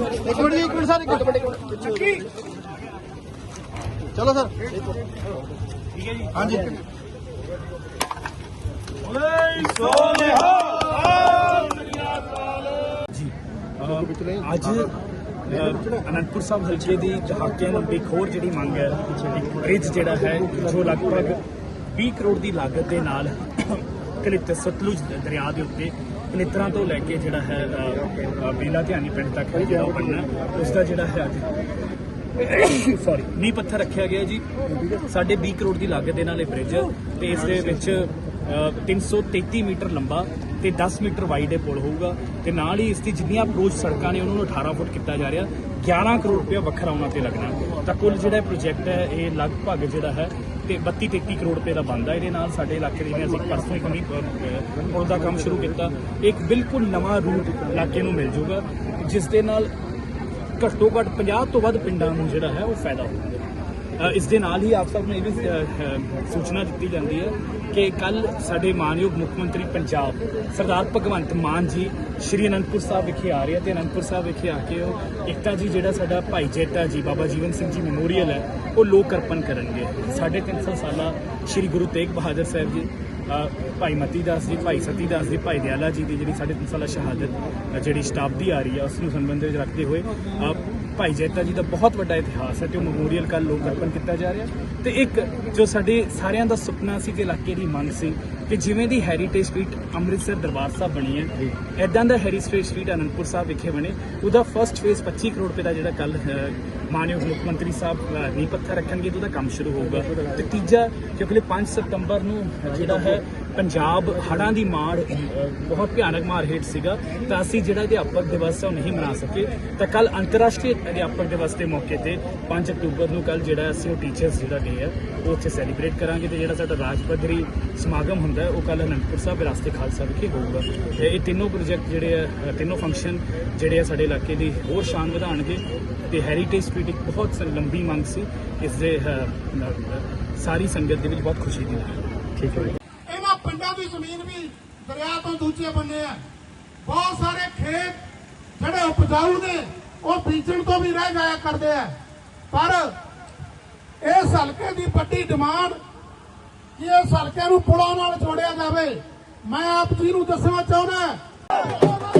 ਇੱਕ ਮਿੰਟ ਜੀ, ਇੱਕ ਮਿੰਟ ਸਰ, ਇੱਕ ਮਿੰਟ। ਚਲੋ ਸਰ। ਠੀਕ ਹੈ ਜੀ ਹਾਂਜੀ ਅੱਜ ਅਨੰਦਪੁਰ ਸਾਹਿਬ ਹਲਕੇ ਦੀ ਦਹਾਕਿਆਂ ਨੂੰ ਇੱਕ ਹੋਰ ਜਿਹੜੀ ਮੰਗ ਹੈ, ਇੱਕ ਬ੍ਰਿਜ ਜਿਹੜਾ ਹੈ, ਜੋ ਲਗਭਗ 20 ਕਰੋੜ ਦੀ ਲਾਗਤ ਦੇ ਨਾਲ ਕਲਿਤ ਸਤਲੁਜ ਦਰਿਆ ਦੇ ਉੱਤੇ ਕਨਿਤਰਾਂ ਤੋਂ ਲੈ ਕੇ ਜਿਹੜਾ ਹੈ ਬੇਲਾ ਧਿਆਨੀ ਪਿੰਡ ਤੱਕ ਜਿਹੜਾ ਉਹ ਬਣਨਾ ਉਸ ਦਾ ਜਿਹੜਾ ਹੈ ਅੱਜ ਸੌਰੀ ਨੀਂਹ ਪੱਥਰ ਰੱਖਿਆ ਗਿਆ ਜੀ। ਸਾਡੇ 20 ਕਰੋੜ ਦੀ ਲਾਗਤ ਦੇ ਨਾਲ ਇਹ ਬ੍ਰਿਜ ਤੇ ਇਸ ਦੇ ਵਿੱਚ ਅ, 333 ਮੀਟਰ ਲੰਬਾ ਤੇ 10 ਮੀਟਰ ਵਾਈਡ ਇਹ ਪੁਲ ਹੋਊਗਾ। ਤੇ ਨਾਲ ਹੀ ਇਸ ਦੀ ਜਿੰਨੀਆਂ ਅਪਰੋਚ ਸੜਕਾਂ ਨੇ ਉਹਨਾਂ ਨੂੰ 18 ਫੁੱਟ ਕੀਤਾ ਜਾ ਰਿਹਾ। 11 ਕਰੋੜ ਰੁਪਏ ਵੱਖਰਾ ਉਹਨਾਂ ਤੇ ਲੱਗਣਾ। ਤਾਂ ਕੁੱਲ ਜਿਹੜਾ ਪ੍ਰੋਜੈਕਟ ਹੈ ਇਹ ਲਗਭਗ ਜਿਹੜਾ ਹੈ ਤੇ 32 33 ਕਰੋੜ ਰੁਪਏ ਦਾ ਬਣਦਾ ਇਹਦੇ ਨਾਲ ਸਾਡੇ ਇਲਾਕੇ ਦੇ ਜਿਵੇਂ ਅਸੀਂ ਪਰਸੋਂ ਹੀ ਕਮੀ ਪੁਲ ਦਾ ਕੰਮ ਸ਼ੁਰੂ ਕੀਤਾ। ਇੱਕ ਬਿਲਕੁਲ ਨਵਾਂ ਰੂਟ ਇਲਾਕੇ ਨੂੰ ਮਿਲ ਜੂਗਾ, ਜਿਸ ਦੇ ਨਾਲ ਘੱਟੋ ਘੱਟ 50 ਤੋਂ ਵੱਧ ਪਿੰਡਾਂ ਨੂੰ ਜਿਹੜਾ ਹੈ ਉਹ ਫਾਇਦਾ ਹੋਊਗਾ ਇਸ ਦੇ ਨਾਲ ਹੀ ਆਪ ਸਭ ਨੂੰ ਇਹ ਵੀ ਸੂਚਨਾ ਦਿੱਤੀ ਜਾਂਦੀ ਹੈ ਕਿ ਕੱਲ ਸਾਡੇ ਮਾਨਯੋਗ ਮੁੱਖ ਮੰਤਰੀ ਪੰਜਾਬ, ਸਰਦਾਰ ਭਗਵੰਤ ਮਾਨ ਜੀ ਸ਼੍ਰੀ ਅਨੰਦਪੁਰ ਸਾਹਿਬ ਵਿਖੇ ਆ ਰਹੇ ਆ ਤੇ ਅਨੰਦਪੁਰ ਸਾਹਿਬ ਵਿਖੇ ਆ ਕੇ ਉਹ ਏਕਤਾ ਜੀ, ਜਿਹੜਾ ਸਾਡਾ ਭਾਈ ਜੇਤਾ ਜੀ, ਬਾਬਾ ਜੀਵਨ ਸਿੰਘ ਜੀ ਮੈਮੋਰੀਅਲ ਹੈ, ਉਹ ਲੋਕ ਅਰਪਣ ਕਰਨਗੇ। ਸਾਢੇ ਤਿੰਨ ਸੌ ਸਾਲਾ ਸ਼੍ਰੀ ਗੁਰੂ ਤੇਗ ਬਹਾਦਰ ਸਾਹਿਬ ਜੀ ਭਾਈ ਮਤੀ ਦਾਸ ਜੀ ਭਾਈ ਸਤੀ ਦਾਸ ਜੀ ਭਾਈ ਦਿਆਲਾ ਜੀ ਦੀ ਜਿਹੜੀ ਸਾਢੇ ਤਿੰਨ ਸਾਲਾ ਸ਼ਹਾਦਤ ਜਿਹੜੀ ਸ਼ਤਾਬਦੀ ਆ ਰਹੀ ਹੈ ਉਸ ਨੂੰ ਸੰਬੰਧ ਵਿੱਚ ਰੱਖਦੇ ਹੋਏ ਭਾਈ ਜੈਤਾ ਜੀ ਦਾ ਬਹੁਤ ਵੱਡਾ ਇਤਿਹਾਸ ਹੈ ਤੇ ਉਹ ਮੈਮੋਰੀਅਲ ਕੱਲ ਲੋਕ ਅਰਪਣ ਕੀਤਾ ਜਾ ਰਿਹਾ। ਤੇ ਇੱਕ ਜੋ ਸਾਡੇ ਸਾਰਿਆਂ ਦਾ ਸੁਪਨਾ ਸੀ ਤੇ ਇਲਾਕੇ ਦੀ ਮੰਗ ਸੀ ਕਿ ਜਿਵੇਂ the heritage street Amritsar Darbar Sahib ਬਣੀ ਹੈ ਐਦਾਂ ਦਾ ਹੈਰੀਟੇਜ ਸਟਰੀਟ ਅਨੰਦਪੁਰ ਸਾਹਿਬ ਵਿਖੇ ਬਣੇ। ਉਹਦਾ ਫਰਸਟ ਫੇਜ਼ 25 ਕਰੋੜ ਰੁਪਏ ਦਾ ਜਿਹੜਾ ਕੱਲ ਮਾਨਯੋਗ ਮੁੱਖ ਮੰਤਰੀ ਸਾਹਿਬ ਨੀਂਹ ਪੱਥਰ ਰੱਖਣਗੇ ਉਹਦਾ ਕੰਮ ਸ਼ੁਰੂ ਹੋਊਗਾ। ਤੇ ਤੀਜਾ ਕਿਉਂਕਿ 5 ਸਤੰਬਰ ਨੂੰ ਜਿਹੜਾ ਹੈ ਪੰਜਾਬ ਹੜ੍ਹਾਂ ਦੀ ਮਾਰ ਬਹੁਤ ਭਿਆਨਕ ਮਾਰ ਹੇਠ ਸੀਗਾ, ਤਾਂ ਅਸੀਂ ਜਿਹੜਾ ਅਧਿਆਪਕ ਦਿਵਸ ਹੈ ਉਹ ਨਹੀਂ ਮਨਾ ਸਕੇ। ਤਾਂ ਕੱਲ ਅੰਤਰਰਾਸ਼ਟਰੀ ਅਧਿਆਪਕ ਦਿਵਸ ਦੇ ਮੌਕੇ ਤੇ 5 ਅਕਤੂਬਰ ਨੂੰ ਕੱਲ ਜਿਹੜਾ ਅਸੀਂ ਉਹ ਟੀਚਰਸ ਜਿਹੜਾ ਡੇ ਹੈ, ਉਹ ਉੱਥੇ ਸੈਲੀਬ੍ਰੇਟ ਕਰਾਂਗੇ ਤੇ ਜਿਹੜਾ ਸਾਡਾ ਰਾਜ ਪੱਧਰੀ ਸਮਾਗਮ ਹੁੰਦਾ ਹੈ, ਉਹ ਕੱਲ ਅਨੰਦਪੁਰ ਸਾਹਿਬ ਵਿਰਾਸਤੇ ਖਾਲਸਾ ਵਿਖੇ ਹੋਊਗਾ। ਤੇ ਇਹ ਤਿੰਨੋਂ ਪ੍ਰੋਜੈਕਟ ਜਿਹੜੇ ਆ ਤਿੰਨੋਂ ਫੰਕਸ਼ਨ ਜਿਹੜੇ ਆ ਸਾਡੇ ਇਲਾਕੇ ਦੀ ਹੋਰ ਸ਼ਾਨ ਵਧਾਉਣਗੇ ਤੇ ਹੈਰੀਟੇਜ ਸਟਰੀਟ ਇੱਕ ਬਹੁਤ ਲੰਬੀ ਮੰਗ ਸੀ, ਇਸ ਦੇ ਸਾਰੀ ਸੰਗਤ ਦੇ ਵਿੱਚ ਬਹੁਤ ਖੁਸ਼ੀ ਦੀ ਠੀਕ ਹੈ। ਪਿੰਡਾਂ ਦੀ ਜ਼ਮੀਨ ਵੀ ਦਰਿਆ ਤੋਂ ਦੂਜੇ ਬੰਨੇ ਆ। ਬਹੁਤ ਸਾਰੇ ਖੇਤ ਜਿਹੜੇ ਉਪਜਾਊ ਨੇ, ਉਹ ਬੀਜਣ ਤੋਂ ਵੀ ਰਹਿ ਜਾਇਆ ਕਰਦੇ ਆ। ਪਰ ਇਸ ਹਲਕੇ ਦੀ ਵੱਡੀ ਡਿਮਾਂਡ ਕਿ ਇਸ ਹਲਕੇ ਨੂੰ ਪੁਲਾਂ ਨਾਲ ਜੋੜਿਆ ਜਾਵੇ। ਮੈਂ ਆਪ ਜੀ ਨੂੰ ਦੱਸਣਾ ਚਾਹੁੰਦਾ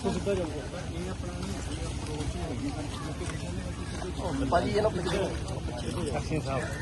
ਇਹਨੂੰ ਭਾਜੀ ਇਹਨੂੰ